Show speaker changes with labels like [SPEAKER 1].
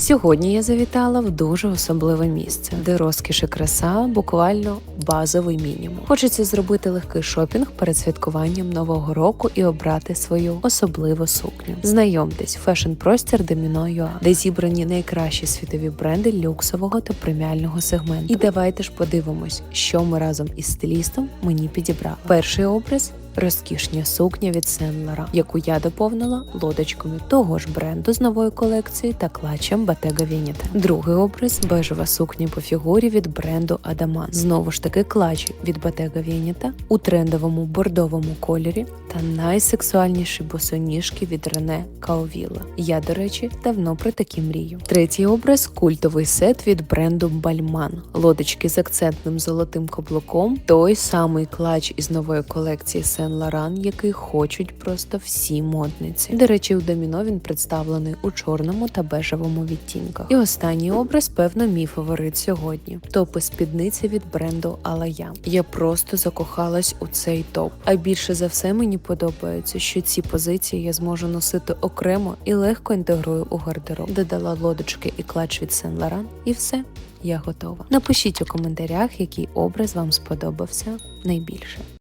[SPEAKER 1] Сьогодні я завітала в дуже особливе місце, де розкіш і краса буквально базовий мінімум. Хочеться зробити легкий шопінг перед святкуванням нового року і обрати свою особливу сукню. Знайомтесь, фешн-простір Доміно.ua, де зібрані найкращі світові бренди люксового та преміального сегменту. І давайте ж подивимось, що ми разом із стилістом мені підібрали. Перший образ. Розкішня сукня від Сен Лора, яку я доповнила лодочками того ж бренду з нової колекції та клатчем Bottega Veneta. Другий образ бежева сукня по фігурі від бренду Адаман. Знову ж таки клач від Bottega Veneta у трендовому бордовому кольорі та найсексуальніші босоніжки від Рене Каовіла. Я, до речі, давно про такі мрію. Третій образ культовий сет від бренду Бальман. Лодочки з акцентним золотим каблуком, той самий клач із нової колекції Сен Лоран, який хочуть просто всі модниці. До речі, у доміно він представлений у чорному та бежевому відтінках. І останній образ, певно, мій фаворит сьогодні. Топи спідниці від бренду Алая. Я просто закохалась у цей топ. А більше за все мені подобається, що ці позиції я зможу носити окремо і легко інтегрую у гардероб. Додала лодочки і клач від Сен Лоран, і все. Я готова. Напишіть у коментарях, який образ вам сподобався найбільше.